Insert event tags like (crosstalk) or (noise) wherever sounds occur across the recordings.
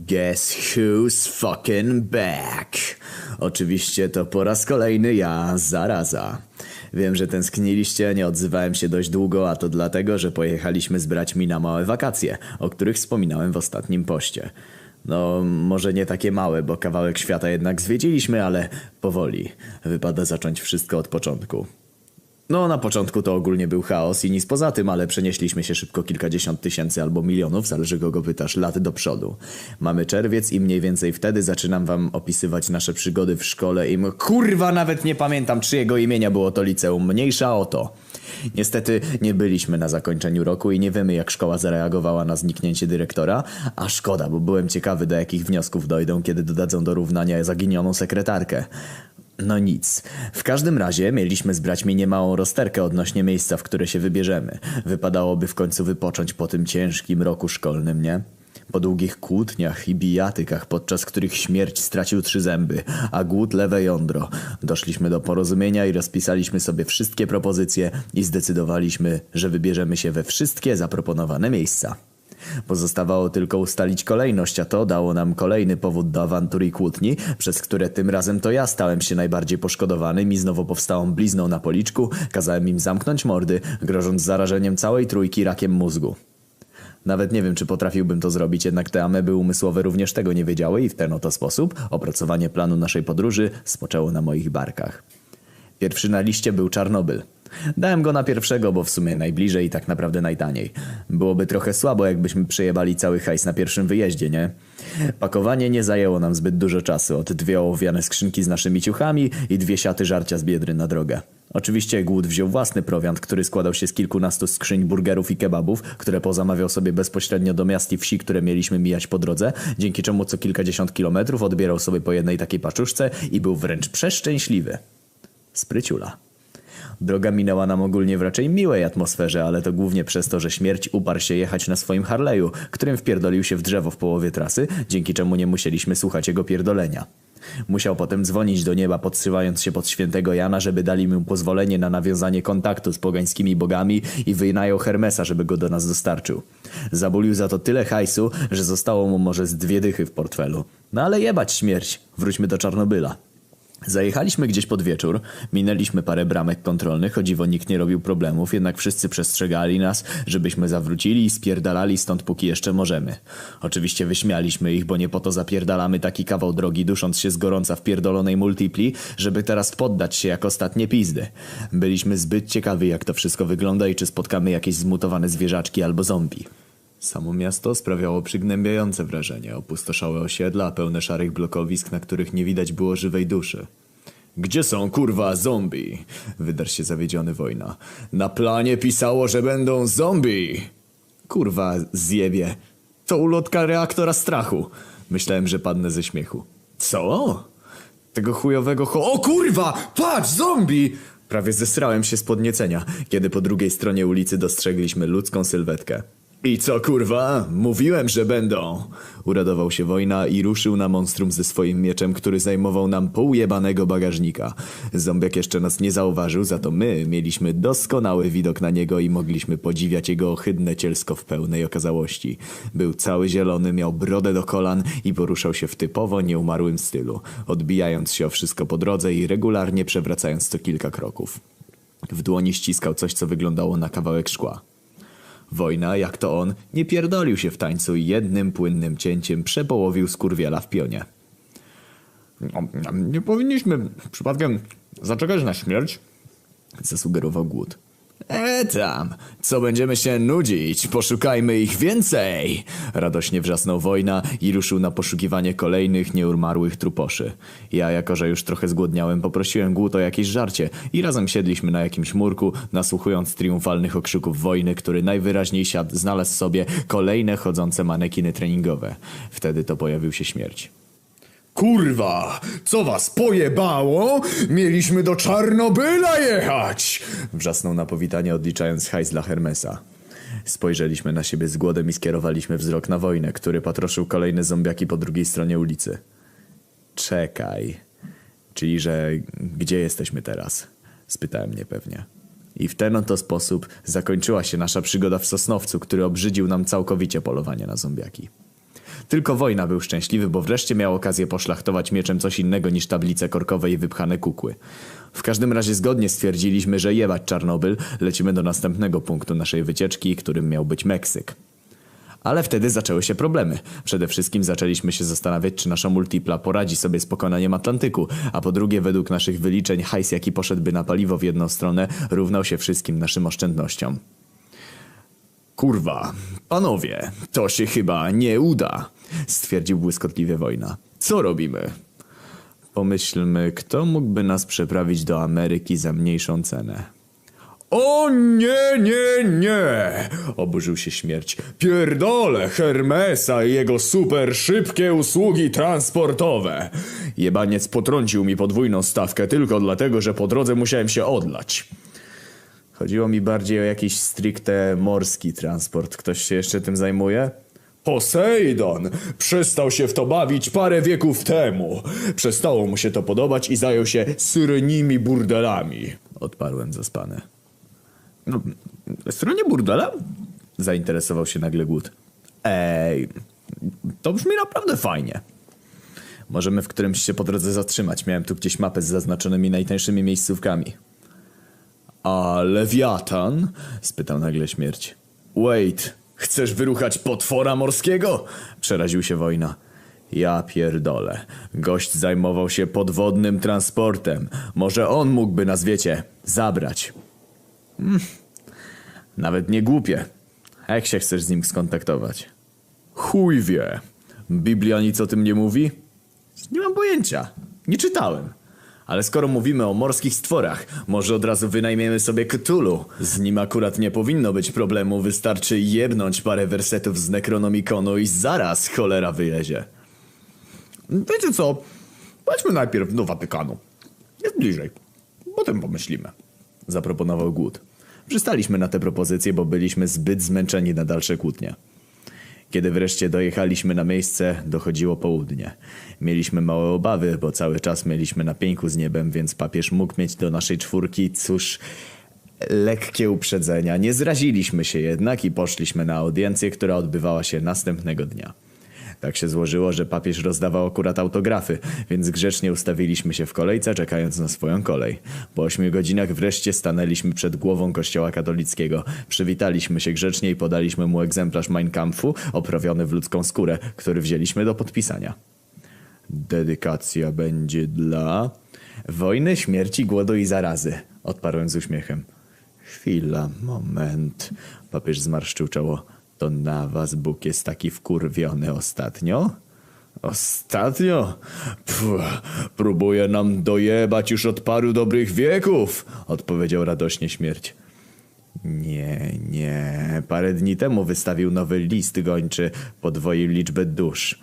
Guess who's fucking back? Oczywiście to po raz kolejny ja, zaraza. Wiem, że tęskniliście, nie odzywałem się dość długo, a to dlatego, że pojechaliśmy z braćmi na małe wakacje, o których wspominałem w ostatnim poście. No, może nie takie małe, bo kawałek świata jednak zwiedziliśmy, ale powoli. Wypada zacząć wszystko od początku. No, na początku to ogólnie był chaos i nic poza tym, ale przenieśliśmy się szybko kilkadziesiąt tysięcy albo milionów, zależy kogo pytasz, lat do przodu. Mamy czerwiec i mniej więcej wtedy zaczynam wam opisywać nasze przygody w szkole i kurwa nawet nie pamiętam czyjego imienia było to liceum, mniejsza o to. Niestety nie byliśmy na zakończeniu roku i nie wiemy jak szkoła zareagowała na zniknięcie dyrektora, a szkoda, bo byłem ciekawy do jakich wniosków dojdą, kiedy dodadzą do równania zaginioną sekretarkę. No nic. W każdym razie mieliśmy z braćmi niemałą rozterkę odnośnie miejsca, w które się wybierzemy. Wypadałoby w końcu wypocząć po tym ciężkim roku szkolnym, nie? Po długich kłótniach i bijatykach, podczas których śmierć stracił trzy zęby, a głód lewe jądro, doszliśmy do porozumienia i rozpisaliśmy sobie wszystkie propozycje i zdecydowaliśmy, że wybierzemy się we wszystkie zaproponowane miejsca. Pozostawało tylko ustalić kolejność, a to dało nam kolejny powód do awantury i kłótni, przez które tym razem to ja stałem się najbardziej poszkodowanym i znowu powstałą blizną na policzku, kazałem im zamknąć mordy, grożąc zarażeniem całej trójki rakiem mózgu. Nawet nie wiem, czy potrafiłbym to zrobić, jednak te ameby umysłowe również tego nie wiedziały i w ten oto sposób opracowanie planu naszej podróży spoczęło na moich barkach. Pierwszy na liście był Czarnobyl. Dałem go na pierwszego, bo w sumie najbliżej i tak naprawdę najtaniej. Byłoby trochę słabo, jakbyśmy przejebali cały hajs na pierwszym wyjeździe, nie? Pakowanie nie zajęło nam zbyt dużo czasu. Od dwie ołowiane skrzynki z naszymi ciuchami i dwie siaty żarcia z biedry na drogę. Oczywiście Głód wziął własny prowiant, który składał się z kilkunastu skrzyń burgerów i kebabów, które pozamawiał sobie bezpośrednio do miast i wsi, które mieliśmy mijać po drodze, dzięki czemu co kilkadziesiąt kilometrów odbierał sobie po jednej takiej paczuszce i był wręcz przeszczęśliwy. Spryciula. Droga minęła nam ogólnie w raczej miłej atmosferze, ale to głównie przez to, że śmierć uparł się jechać na swoim Harley'u, którym wpierdolił się w drzewo w połowie trasy, dzięki czemu nie musieliśmy słuchać jego pierdolenia. Musiał potem dzwonić do nieba, podszywając się pod świętego Jana, żeby dali mu pozwolenie na nawiązanie kontaktu z pogańskimi bogami i wynajął Hermesa, żeby go do nas dostarczył. Zabulił za to tyle hajsu, że zostało mu może z dwie dychy w portfelu. No ale jebać śmierć, wróćmy do Czarnobyla. Zajechaliśmy gdzieś pod wieczór, minęliśmy parę bramek kontrolnych, o dziwo nikt nie robił problemów, jednak wszyscy przestrzegali nas, żebyśmy zawrócili i spierdalali stąd póki jeszcze możemy. Oczywiście wyśmialiśmy ich, bo nie po to zapierdalamy taki kawał drogi, dusząc się z gorąca w pierdolonej multipli, żeby teraz poddać się jak ostatnie pizdy. Byliśmy zbyt ciekawi jak to wszystko wygląda i czy spotkamy jakieś zmutowane zwierzaczki albo zombie. Samo miasto sprawiało przygnębiające wrażenie. Opustoszałe osiedla, pełne szarych blokowisk, na których nie widać było żywej duszy. Gdzie są kurwa zombie? Wydarł się zawiedziony wojna. Na planie pisało, że będą zombie! Kurwa, zjebie. To ulotka reaktora strachu. Myślałem, że padnę ze śmiechu. Co? Tego chujowego ho... O kurwa! Patrz, zombie! Prawie zesrałem się z podniecenia, kiedy po drugiej stronie ulicy dostrzegliśmy ludzką sylwetkę. I co kurwa? Mówiłem, że będą! Uradował się wojna i ruszył na monstrum ze swoim mieczem, który zajmował nam pół jebanego bagażnika. Zombiak jeszcze nas nie zauważył, za to my mieliśmy doskonały widok na niego i mogliśmy podziwiać jego ohydne cielsko w pełnej okazałości. Był cały zielony, miał brodę do kolan i poruszał się w typowo nieumarłym stylu, odbijając się o wszystko po drodze i regularnie przewracając co kilka kroków. W dłoni ściskał coś, co wyglądało na kawałek szkła. Wojna, jak to on, nie pierdolił się w tańcu i jednym płynnym cięciem przepołowił skurwiela w pionie. Nie powinniśmy przypadkiem zaczekać na śmierć? Zasugerował głód. E tam, co będziemy się nudzić? Poszukajmy ich więcej! Radośnie wrzasnął wojna i ruszył na poszukiwanie kolejnych nieumarłych truposzy. Ja, jako że już trochę zgłodniałem, poprosiłem głód o jakieś żarcie i razem siedliśmy na jakimś murku, nasłuchując triumfalnych okrzyków wojny, który najwyraźniej siadł, znalazł sobie kolejne chodzące manekiny treningowe. Wtedy to pojawił się śmierć. Kurwa, co was pojebało? Mieliśmy do Czarnobyla jechać! Wrzasnął na powitanie odliczając hajs dla Hermesa. Spojrzeliśmy na siebie z głodem i skierowaliśmy wzrok na wojnę, który patroszył kolejne zombiaki po drugiej stronie ulicy. Czekaj. Czyli, że gdzie jesteśmy teraz? Spytałem niepewnie. I w ten oto sposób zakończyła się nasza przygoda w Sosnowcu, który obrzydził nam całkowicie polowanie na zombiaki. Tylko wojna był szczęśliwy, bo wreszcie miał okazję poszlachtować mieczem coś innego niż tablice korkowe i wypchane kukły. W każdym razie zgodnie stwierdziliśmy, że jebać Czarnobyl, lecimy do następnego punktu naszej wycieczki, którym miał być Meksyk. Ale wtedy zaczęły się problemy. Przede wszystkim zaczęliśmy się zastanawiać, czy nasza multipla poradzi sobie z pokonaniem Atlantyku, a po drugie, według naszych wyliczeń, hajs jaki poszedłby na paliwo w jedną stronę, równał się wszystkim naszym oszczędnościom. Kurwa, panowie, to się chyba nie uda, stwierdził błyskotliwie wojna. Co robimy? Pomyślmy, kto mógłby nas przeprawić do Ameryki za mniejszą cenę. O nie, nie, nie! Oburzył się śmierć. Pierdolę Hermesa i jego super szybkie usługi transportowe. Jebaniec potrącił mi podwójną stawkę tylko dlatego, że po drodze musiałem się odlać. Chodziło mi bardziej o jakiś stricte morski transport. Ktoś się jeszcze tym zajmuje? Posejdon przestał się w to bawić parę wieków temu. Przestało mu się to podobać i zajął się syrenimi burdelami. Odparłem zaspany. No, stronie burdela? Zainteresował się nagle głód. Ej, to brzmi naprawdę fajnie. Możemy w którymś się po drodze zatrzymać. Miałem tu gdzieś mapę z zaznaczonymi najtańszymi miejscówkami. A lewiatan? spytał nagle śmierć. Wait, chcesz wyruchać potwora morskiego? Przeraził się wojna. Ja pierdolę. Gość zajmował się podwodnym transportem. Może on mógłby nas, wiecie, zabrać. Hmm. Nawet nie głupie. Jak się chcesz z nim skontaktować? Chuj wie. Biblia nic o tym nie mówi? Nie mam pojęcia. Nie czytałem. Ale skoro mówimy o morskich stworach, może od razu wynajmiemy sobie Cthulhu. Z nim akurat nie powinno być problemu, wystarczy jebnąć parę wersetów z Necronomiconu i zaraz cholera wylezie. Wiecie co? Chodźmy najpierw do Watykanu. Jest bliżej. Potem pomyślimy. Zaproponował Głód. Przystaliśmy na tę propozycję, bo byliśmy zbyt zmęczeni na dalsze kłótnie. Kiedy wreszcie dojechaliśmy na miejsce, dochodziło południe. Mieliśmy małe obawy, bo cały czas mieliśmy na pieńku z niebem, więc papież mógł mieć do naszej czwórki, cóż, lekkie uprzedzenia. Nie zraziliśmy się jednak i poszliśmy na audiencję, która odbywała się następnego dnia. Tak się złożyło, że papież rozdawał akurat autografy, więc grzecznie ustawiliśmy się w kolejce, czekając na swoją kolej. Po ośmiu godzinach wreszcie stanęliśmy przed głową kościoła katolickiego. Przywitaliśmy się grzecznie i podaliśmy mu egzemplarz Mein Kampfu, oprawiony w ludzką skórę, który wzięliśmy do podpisania. Dedykacja będzie dla... Wojny, śmierci, głodu i zarazy, odparłem z uśmiechem. Chwila, moment. Papież zmarszczył czoło. To na was Bóg jest taki wkurwiony ostatnio? Ostatnio? Pff, próbuje nam dojebać już od paru dobrych wieków, odpowiedział radośnie śmierć. Nie, nie. Parę dni temu wystawił nowy list gończy. Podwoił liczbę dusz.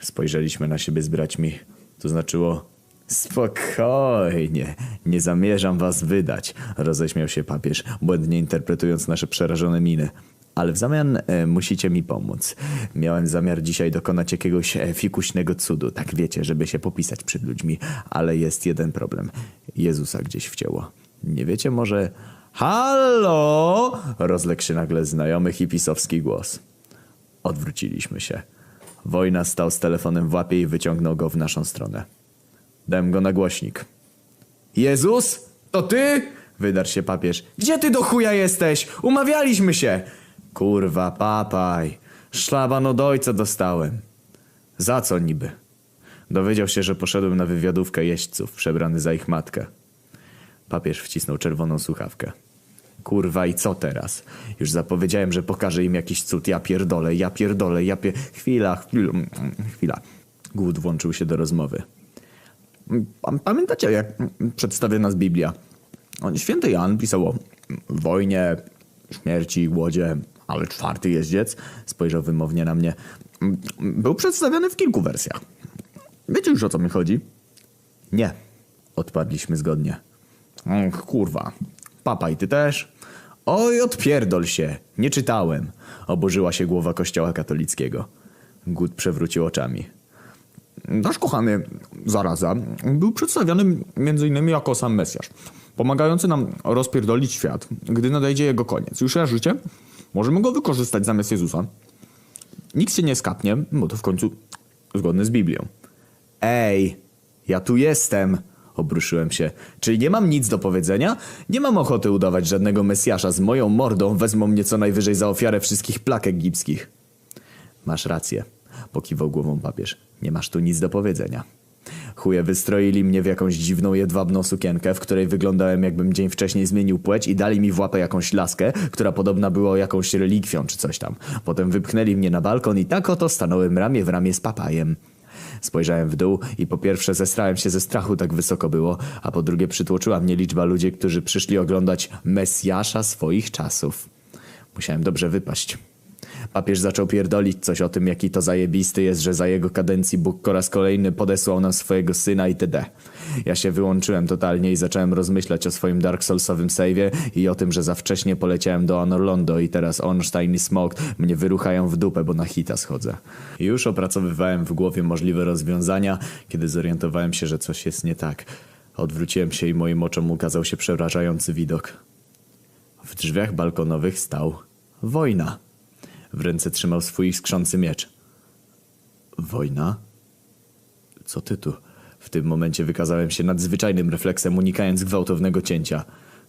Spojrzeliśmy na siebie z braćmi. To znaczyło... Spokojnie, nie zamierzam was wydać, roześmiał się papież, błędnie interpretując nasze przerażone miny. Ale w zamian e, musicie mi pomóc. Miałem zamiar dzisiaj dokonać jakiegoś e, fikuśnego cudu, tak wiecie, żeby się popisać przed ludźmi, ale jest jeden problem. Jezusa gdzieś wcięło. Nie wiecie może... Halo! Rozległ się nagle znajomy hipisowski głos. Odwróciliśmy się. Wojna stał z telefonem w łapie i wyciągnął go w naszą stronę. Dałem go na głośnik. Jezus? To ty? Wydarł się papież. Gdzie ty do chuja jesteś? Umawialiśmy się! Kurwa, papaj. Szlaban od ojca dostałem. Za co niby? Dowiedział się, że poszedłem na wywiadówkę jeźdźców, przebrany za ich matkę. Papież wcisnął czerwoną słuchawkę. Kurwa i co teraz? Już zapowiedziałem, że pokażę im jakiś cud. Ja pierdolę, ja pierdolę, ja pier... Chwila, chwila, chwila. Głód włączył się do rozmowy. Pamiętacie, jak przedstawia nas Biblia? Święty Jan pisał o wojnie, śmierci, głodzie, ale czwarty jeździec, spojrzał wymownie na mnie, był przedstawiony w kilku wersjach. Wiecie już o co mi chodzi? Nie, odpadliśmy zgodnie. Och, kurwa. Papa i ty też? Oj, odpierdol się. Nie czytałem. Oburzyła się głowa kościoła katolickiego. Gut przewrócił oczami. Nasz kochany zaraza był przedstawiony m.in. jako sam Mesjasz, pomagający nam rozpierdolić świat, gdy nadejdzie jego koniec. Już życie? Możemy go wykorzystać zamiast Jezusa. Nikt się nie skapnie, bo to w końcu zgodne z Biblią. Ej, ja tu jestem! Obruszyłem się. Czyli nie mam nic do powiedzenia? Nie mam ochoty udawać żadnego Mesjasza. Z moją mordą wezmą mnie co najwyżej za ofiarę wszystkich plak egipskich. Masz rację, pokiwał głową papież. Nie masz tu nic do powiedzenia. Chuje wystroili mnie w jakąś dziwną, jedwabną sukienkę, w której wyglądałem jakbym dzień wcześniej zmienił płeć i dali mi w łapę jakąś laskę, która podobna była jakąś relikwią czy coś tam. Potem wypchnęli mnie na balkon i tak oto stanąłem ramię w ramię z papajem. Spojrzałem w dół i po pierwsze zestrałem się ze strachu, tak wysoko było, a po drugie przytłoczyła mnie liczba ludzi, którzy przyszli oglądać Mesjasza swoich czasów. Musiałem dobrze wypaść. Papież zaczął pierdolić coś o tym, jaki to zajebisty jest, że za jego kadencji Bóg po raz kolejny podesłał nam swojego syna itd. Ja się wyłączyłem totalnie i zacząłem rozmyślać o swoim Dark Soulsowym save'ie i o tym, że za wcześnie poleciałem do Anorlondo i teraz Ornstein i Smog mnie wyruchają w dupę, bo na hita schodzę. Już opracowywałem w głowie możliwe rozwiązania, kiedy zorientowałem się, że coś jest nie tak. Odwróciłem się i moim oczom ukazał się przerażający widok. W drzwiach balkonowych stał wojna. W ręce trzymał swój skrzący miecz. Wojna? Co ty tu? W tym momencie wykazałem się nadzwyczajnym refleksem, unikając gwałtownego cięcia.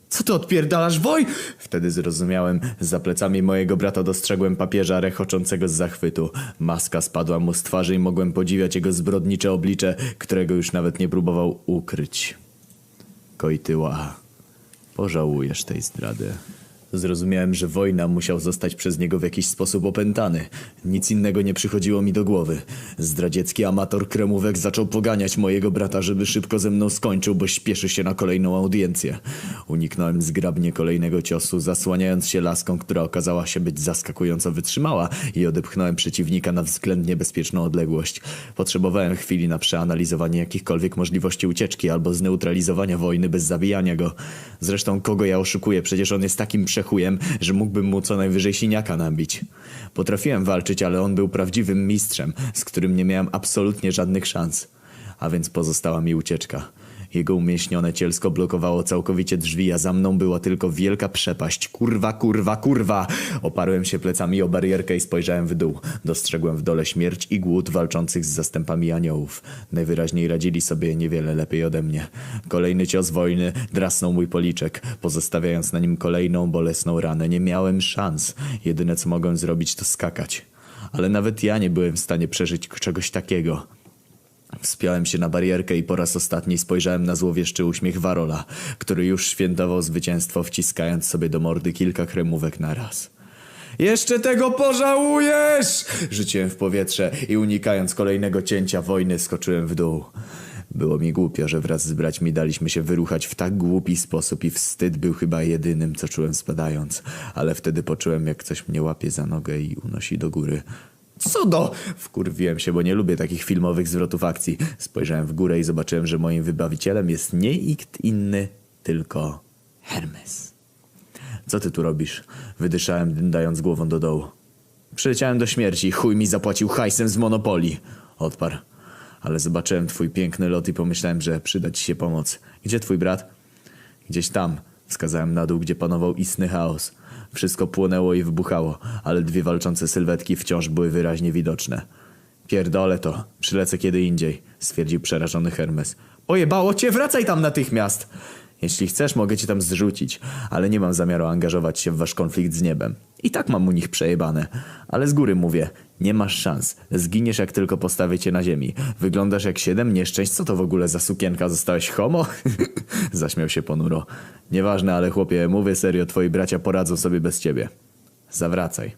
Co ty odpierdalasz, woj? Wtedy zrozumiałem. Za plecami mojego brata dostrzegłem papieża rechoczącego z zachwytu. Maska spadła mu z twarzy i mogłem podziwiać jego zbrodnicze oblicze, którego już nawet nie próbował ukryć. Kojtyła, pożałujesz tej zdrady. Zrozumiałem, że wojna musiał zostać przez niego w jakiś sposób opętany. Nic innego nie przychodziło mi do głowy. Zdradziecki amator kremówek zaczął poganiać mojego brata, żeby szybko ze mną skończył, bo śpieszy się na kolejną audiencję. Uniknąłem zgrabnie kolejnego ciosu, zasłaniając się laską, która okazała się być zaskakująco wytrzymała i odepchnąłem przeciwnika na względnie bezpieczną odległość. Potrzebowałem chwili na przeanalizowanie jakichkolwiek możliwości ucieczki albo zneutralizowania wojny bez zabijania go. Zresztą kogo ja oszukuję? Przecież on jest takim przechujem, że mógłbym mu co najwyżej siniaka nabić. Potrafiłem walczyć, ale on był prawdziwym mistrzem, z którym nie miałem absolutnie żadnych szans. A więc pozostała mi ucieczka. Jego umieśnione cielsko blokowało całkowicie drzwi, a za mną była tylko wielka przepaść. Kurwa, kurwa, kurwa! Oparłem się plecami o barierkę i spojrzałem w dół. Dostrzegłem w dole śmierć i głód walczących z zastępami aniołów. Najwyraźniej radzili sobie niewiele lepiej ode mnie. Kolejny cios wojny drasnął mój policzek, pozostawiając na nim kolejną bolesną ranę. Nie miałem szans. Jedyne co mogłem zrobić to skakać. Ale nawet ja nie byłem w stanie przeżyć czegoś takiego. Wspiąłem się na barierkę i po raz ostatni spojrzałem na złowieszczy uśmiech Warola, który już świętował zwycięstwo, wciskając sobie do mordy kilka kremówek na raz. Jeszcze tego pożałujesz! Rzuciłem w powietrze i unikając kolejnego cięcia wojny skoczyłem w dół. Było mi głupio, że wraz z braćmi daliśmy się wyruchać w tak głupi sposób i wstyd był chyba jedynym, co czułem spadając. Ale wtedy poczułem, jak coś mnie łapie za nogę i unosi do góry. Co do... Wkurwiłem się, bo nie lubię takich filmowych zwrotów akcji. Spojrzałem w górę i zobaczyłem, że moim wybawicielem jest nie nikt inny, tylko Hermes. Co ty tu robisz? Wydyszałem, dając głową do dołu. Przyleciałem do śmierci, chuj mi zapłacił hajsem z Monopolii. Odparł. Ale zobaczyłem twój piękny lot i pomyślałem, że przyda ci się pomoc. Gdzie twój brat? Gdzieś tam. Wskazałem na dół, gdzie panował istny chaos. Wszystko płonęło i wybuchało, ale dwie walczące sylwetki wciąż były wyraźnie widoczne. Pierdolę to, przylecę kiedy indziej, stwierdził przerażony Hermes. Ojebało cię, wracaj tam natychmiast! Jeśli chcesz, mogę cię tam zrzucić, ale nie mam zamiaru angażować się w wasz konflikt z niebem. I tak mam u nich przejebane. Ale z góry mówię, nie masz szans. Zginiesz jak tylko postawię cię na ziemi. Wyglądasz jak siedem nieszczęść. Co to w ogóle za sukienka? Zostałeś homo? (laughs) Zaśmiał się ponuro. Nieważne, ale chłopie, mówię serio, twoi bracia poradzą sobie bez ciebie. Zawracaj.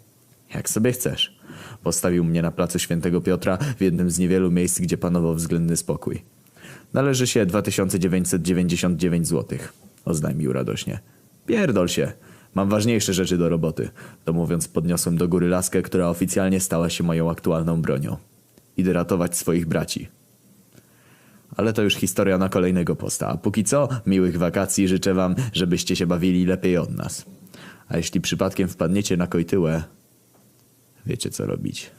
Jak sobie chcesz. Postawił mnie na placu Świętego Piotra w jednym z niewielu miejsc, gdzie panował względny spokój. Należy się 2999 zł. Oznajmił radośnie. Pierdol się. Mam ważniejsze rzeczy do roboty. To mówiąc podniosłem do góry laskę, która oficjalnie stała się moją aktualną bronią. Idę ratować swoich braci. Ale to już historia na kolejnego posta. A póki co, miłych wakacji życzę wam, żebyście się bawili lepiej od nas. A jeśli przypadkiem wpadniecie na kojtyłę, wiecie co robić.